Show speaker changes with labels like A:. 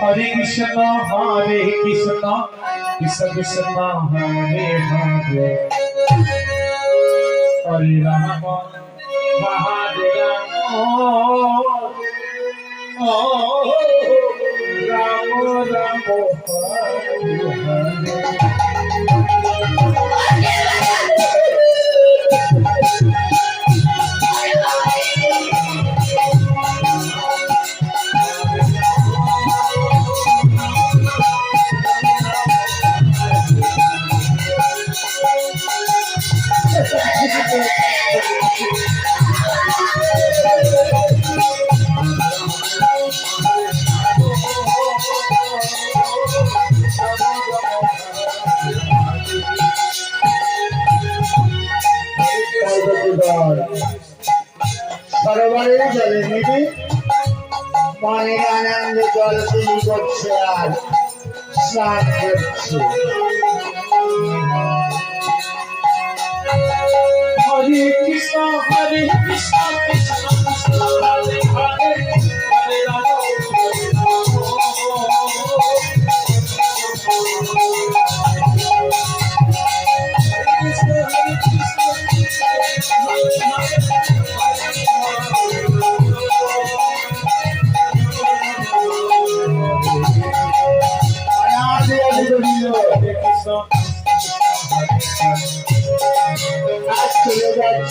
A: Hare Krishna, Hare Krishna, Krishna Krishna, Hare Hare. Hare Rama, Hare Rama, Oh, Rama Rama, Hare Hare.
B: সরোবরের জলে নেবে পানির আনন্দে জল তিনি করছে আর স্নান করছে।
A: হরে কৃষ্ণ হরে কৃষ্ণ কৃষ্ণ হরে
B: অনাদি